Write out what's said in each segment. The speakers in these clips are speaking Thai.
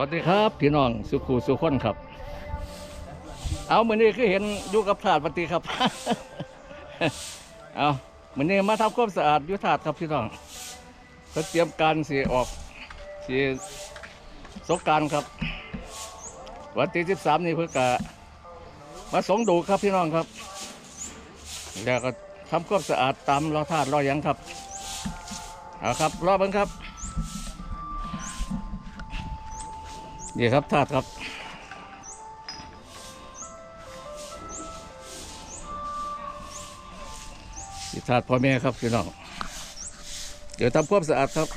วัสดีครับพี่น้องสุขูสุขคนครับ เอาเหมือนนี้คือเห็นอยู่กับถาดปฏิครับ เอาเหมือนนี้มาทำความสะอาดอยุถาดครับพี่น้องเขาเตรียมการสีออกสีสงการครับ วันที่สิบสามนี่เพื่อกะมาสงดูครับพี่น้องครับแล้วก็ทำความสะอาดตามรอถาดรอยังครับเอาครับรอบิ้งครับ นี่ครับถาดครับสิถาดพ่อแม่ครับพี่น้อง เดี๋ยวทำความสะอาดครับ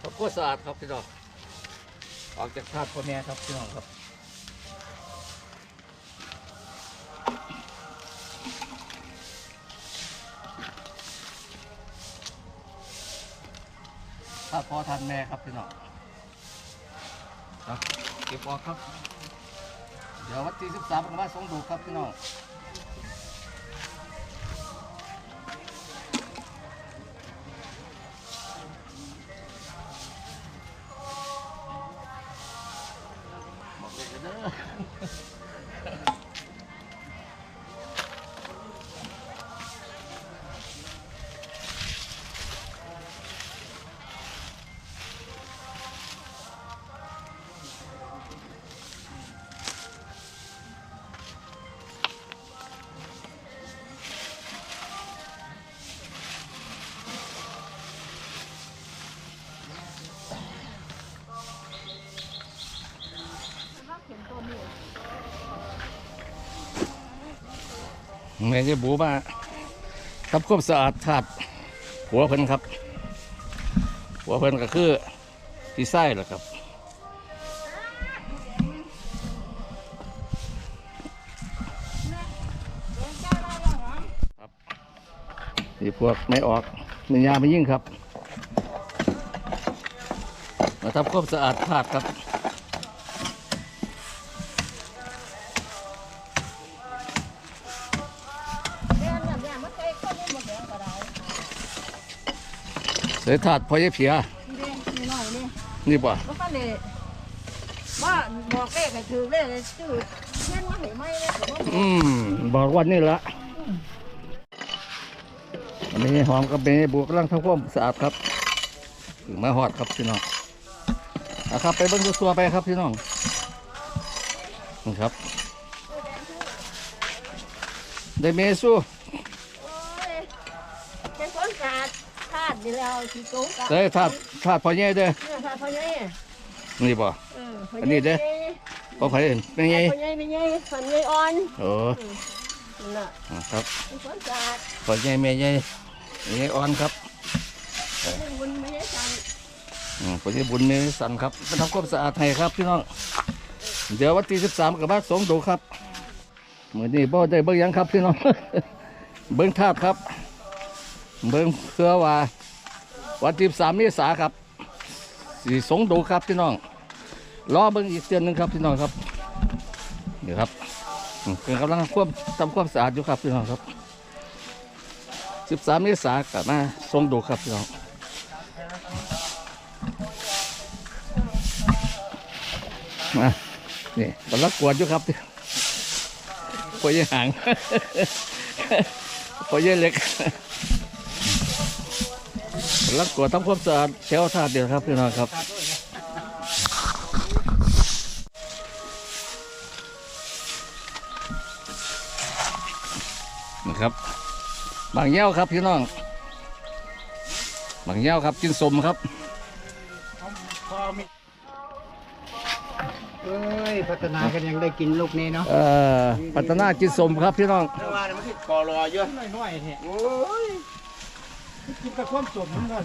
ทำความสะอาดครับพี่น้อง ออกจากถาดพ่อแม่ครับพี่น้องครับ ถ้าพอทันแม่ครับพี่น้องครับเก็บออกครับ เดี๋ยววันที่สิบสามก็มาส่งดูครับพี่น้อง แม่จะบูมาทำความสะอาดถาดหัวเพิ่นครับ หัวเพิ่นก็คือที่ไส้แหละครับที่พวกไม่ออกมียาไม่ยิ่งครับ มาทำความสะอาดถาดครับ เสียถาดพอเยเพียนี่เด้นี่น้อยนี่นี่บ่บ่คันได้ว่าบอกเลขให้ถือเลขให้ชื่อเช่นว่าให้ไม่เลยก็บ่อืมบอกวันนี้ละอันนี้หอมกับเบนบุกำลังทำความสะอาดครับถึงมาหอดครับพี่น้องนะครับ ไปเบิ้งตัวๆไปครับพี่น้องนี่ครับ ได้เมซู ทาดนี่แล้วสิโกงกันได้ถาดถาดพอเย่เด้อเนี่ยทาดพ่อใหญ่นี่บ่ เอออันนี้เด้อพอไผ่เป็นไงพ่อใหญ่เป็นใหญ่พ่อใหญ่อ่อนโอ้นั่นน่ะครับเป็นคนสะอาดพอเย่เมย์เย่เย่อ่อนครับเป็นบุญไม่ใช่สันอืมพอดีบุญมีสันครับมาทำความสะอาดให้ครับพี่น้อง เดี๋ยววันที่สิบสามกับบ้านสงดูครับเหมือนนี้บ่ได้เบิ่งหยังครับพี่น้อง เบิ่งธาตุครับ เบิ่งเครือว่า วันที่สามเมษาครับสีสงดูครับพี่น้องรอเบิ่งอีกเดือนหนึ่งครับพี่น้องครับเดี๋ยวครับเกินกำลังควบทำความสะอาดอยู่ครับพี่น้องครับสิบสามเมษากับมาสงดูครับพี่น้องมานี่กำลังกวดอยู่ครับพอยังหางพอยังเล็ก ลังกวดทำความสะอาดแถวธาตุเดียวครับพี่น้องครับนะครับ บางแย้วครับพี่น้อง บางแย้วครับกินสมครับเอ้ยพัฒนากันยังได้กินลูกนี้เนาะเอ่อปัตตนากินสมครับพี่น้อง แต่ว่ามันคือกอรอเยอะน้อยๆแท้โอ้ย กินแต่ความสมเหมือนกัน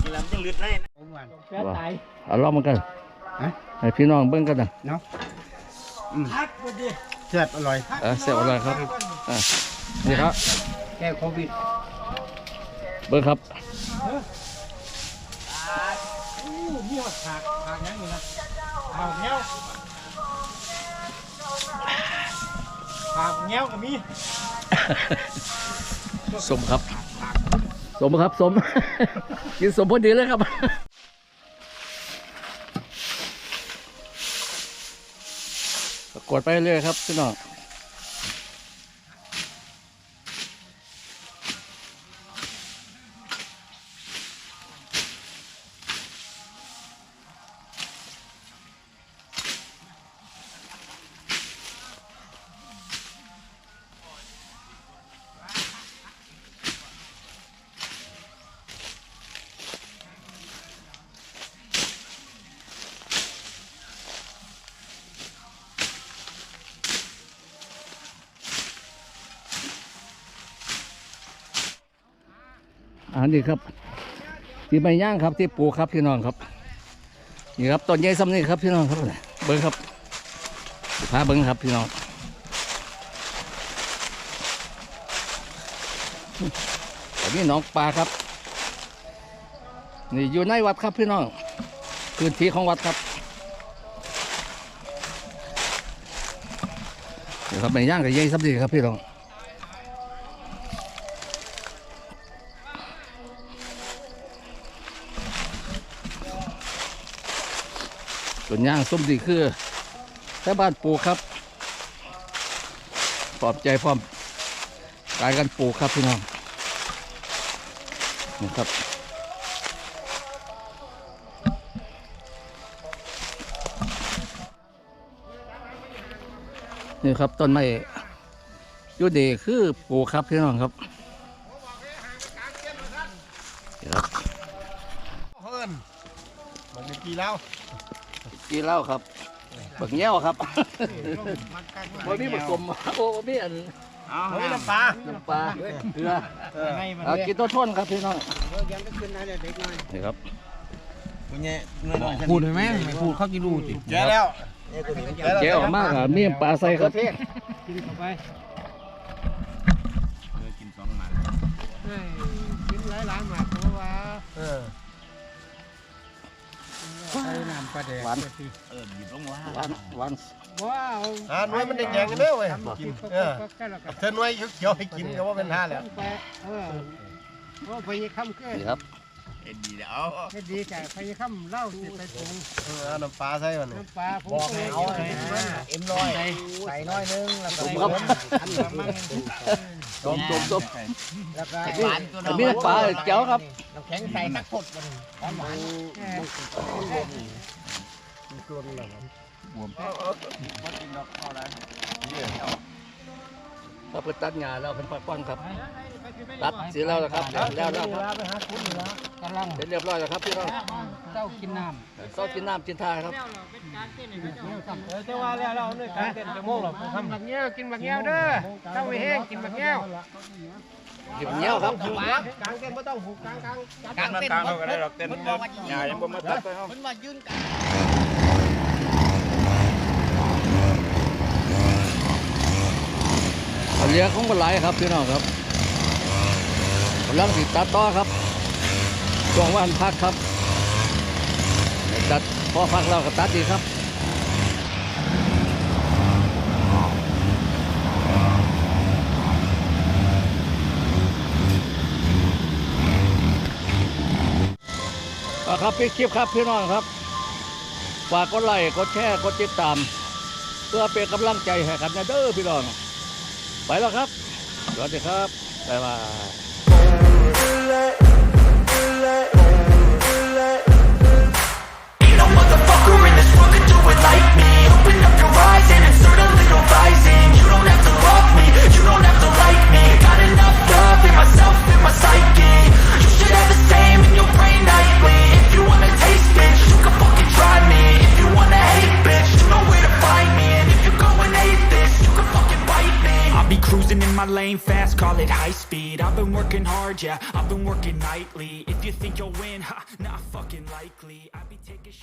กินแล้วมันจะลึดได้นะผมว่าแป๊ตายเอาลองมันกันฮะให้พี่น้องเบิ้งกันนะเนาะอืมแซ่บอร่อยเออเสียบอะไรครับอะนี่ครับ แก้โควิด เบิ้งครับอู้มีหอดผักผักยังอยู่นะผักแก้วปากเงี้ยวกับมีสมครับส มครับสม กินสมพอดีเลยครับ กดไปเรื่อยครับพี่น้อง อันนี้ครับที่ใบย่างครับที่ปูครับพี่น้องครับนี่ครับต้นใหญ่ซ้ำนี่ครับพี่น้องครับเบิ้งครับพาเบิ้งครับพี่น้องอันนี้องปลาครับ นี่อยู่ในวัดครับพี่น้องพื้นที่ของวัดครับนี่ครับใบย่างกับใหญ่ซ้ำนี่ครับพี่น้อง ส่วนย่างส้มดีคือแค่บ้านปูครับปลอบใจพร้อมกายกันปูครับพี่น้องนี่ครับนี่ครับต้นไม้ยูเดคือปูครับพี่น้องครับนี่ครับเพิ่นมันเป็นกี่แล้ว กินเหล้าครับบักแง้วครับบ่มีผสมโอ้บ่มีอันเอาเฮ้ยน้ำปลาน้ำปลาเกลือเออให้มันเอากินต้นทนครับพี่น้องยังก็ขึ้นนะเด็กน้อยนี่ครับคุณเนี่ยพูดเลยไหมไม่พูดเขากี่รู้จิแกแล้วแกะออกมากอะมีน้ำปลาใส่ครับกินเข้าไปกินสองหมากินหลายหลายหมากเพราะว่าเออ ใส่น้ำปลาแดกหวานเออหยิบลงว่าหวานหวานว้าวอ่าหน่วยมันแดงๆกันเด้อเว้ยกิกินนก็เออก็แล้วกันเธอหน่วยเขียวๆให้กินก็ว่าเป็นท่าแล้วไปเออว่าพยาคำเกิดนี่ครับเอ็ดดีแล้วให้ดีใจพยาคำเล่าสิไปปรุงเออเอาน้ำปลาใส่มันนี่น้ำปลาผมบอกเคให้ยเอากินให้นะเอ็มน้อยใส่น้อยนึงแล้วก็สมครับอันละมั่ง ต้มต้มต้มแล้วก็หวานตัวมีน้ำปลาเจ้าครับ น้ำแข็งใส่สักขดมันหวานหวานแค่เราเพิ่นตัดหญ้าแล้วเพิ่นปักปังครับ ตัดเสียแล้วนะครับแล้วแล้วแล้วครับไปหาคุณนี่ละกำลังเสร็จเรียบร้อยแล้วครับพี่น้องเจ้ากินน้ซอสกินน้ำกินท่าครับเออจะว่าแล้วเราเนี่ยการเต้นจะโมงหรอกำทำบักเงี้ยวกินบักเงี้ยวเด้อเจ้าไม่แห้งกินบักเงี้ยวกินเงี้ยวครับกลางเต้นไม่ต้องผูกกลางกลางกลางเต้นเขาก็ได้ดอกเต้นเต้นหญ้ายังบ่มาตัดไปเฮามันมายืนกันเอ เลี้ยของปลาไหลครับพี่น้องครับกำลังติดตัดต่อครับช่วงวันพักครับตัดพอพักแล้วก็ตัดดีครับครับพี่คลิปครับพี่น้องครับฝากกดไลค์กดแชร์กดติดตาม เพื่อเป็นกำลังใจให้กันนะเด้อพี่น้อง ไปแล้วครับ สวัสดีครับ บ๊ายบาย Ain't no motherfucker in hard, yeah, I've been working nightly. If you think you'll win, ha, not fucking likely. I be taking